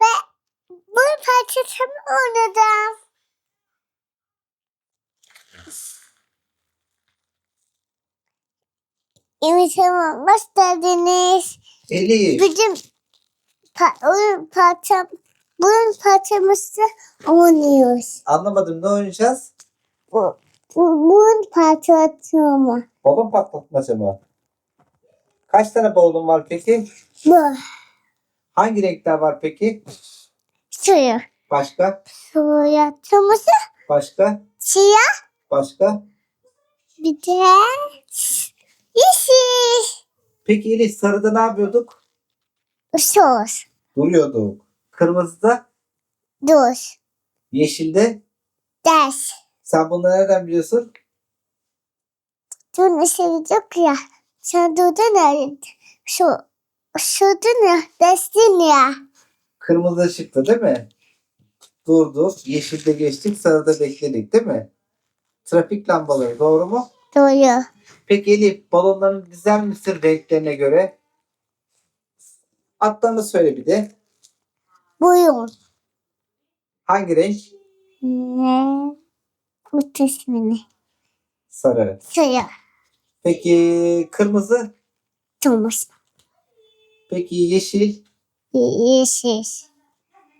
ben bu parçasını oynadım. Evet tamam. Geldiniz. Elif. Bizim pa- oyun parçam, oyun parçamızı oynuyoruz. Anlamadım ne oynayacağız? Bu, bu oyun parçası mı? Balon patlatmaca mı? Kaç tane balonun var peki? Bu. Hangi renkler var peki? Suyu. Başka? Suyu atımızı Başka? siyah Başka? bir de yeşil. Peki Elif sarıda ne yapıyorduk? Sos. Duruyorduk. Kırmızıda, Dur. yeşilde. Ders. Sen bunları nereden biliyorsun? Dur ne sevecek ya. Sen durdun ya. Şu. Şurdun ya. Destin ya. Kırmızı çıktı değil mi? Durduk. Yeşilde geçtik. Sarıda bekledik değil mi? Trafik lambaları doğru mu? Doğru. Peki Elif balonlarını dizer misin renklerine göre? Adlarını söyle bir de. Buyurun. Hangi renk? Ne? Bu ismini. Sarı. Suyu. Peki kırmızı? Thomas. Peki yeşil? Yeşil.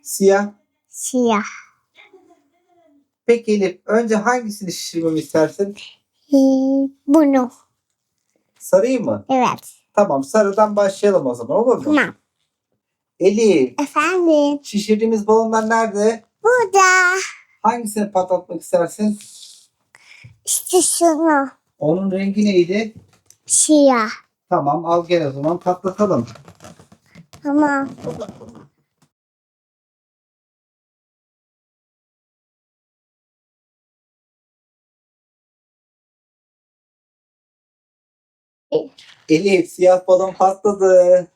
Siyah? Siyah. Peki Elif önce hangisini şişirmemi istersin? Ee, bunu. Sarıyı mı? Evet. Tamam sarıdan başlayalım o zaman olur mu? Tamam. Elif Efendim. şişirdiğimiz balonlar nerede? Burada. Hangisini patlatmak istersin? İşte şunu. Onun rengi neydi? Siyah. Tamam al gel o zaman patlatalım. Tamam. Elif siyah balon patladı.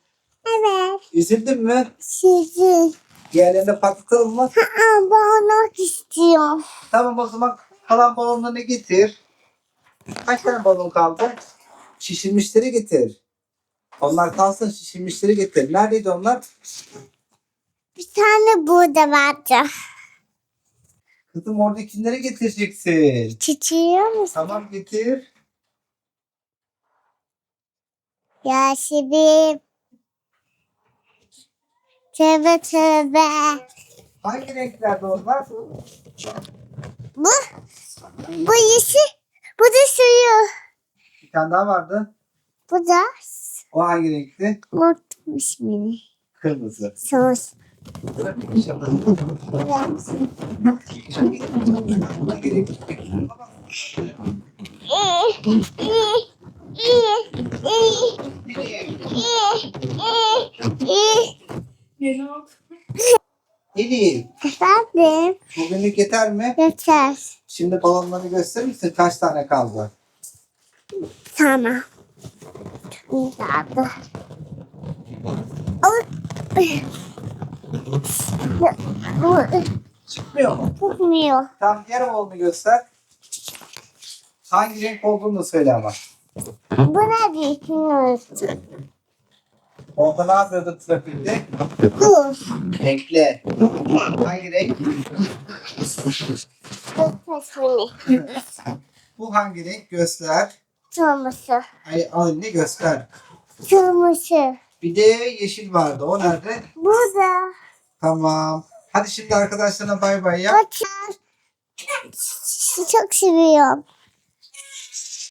Evet. Üzüldün mü? Sizi. Diğerlerini patlatalım mı? Aa, bağlamak istiyorum. Tamam o zaman kalan balonlarını getir. Kaç tane balon kaldı? Şişirmişleri getir. Onlar kalsın şişirmişleri getir. Neredeydi onlar? Bir tane burada vardı. Kızım oradakileri getireceksin. Çiçeği musun? Tamam getir. Ya şimdi. Tövbe tövbe. Hangi renklerde onlar? Bu. Bu yeşil. Bu da suyu. Bir tane daha vardı. Bu da. O hangi renkti? Unuttum ismini. Kırmızı. Sos. Elif Efendim. bugünlük yeter mi? Yeter. Şimdi balonları gösterir misin? Kaç tane kaldı? Ay. Bu Çıkmıyor mu? tutmuyor. Tam diğer balonu göster. Hangi renk olduğunu da söyle ama. Bu ne düşünüyoruz? Orada ne yapıyordun trafikte? Dur. Renkli. Hangi renk? Bu hangi renk? Göster. Turmusu. Ay, al elini göster. Turmusu. Bir de yeşil vardı. O nerede? Burada. Tamam. Hadi şimdi arkadaşlarına bay bay yap. Çok seviyorum.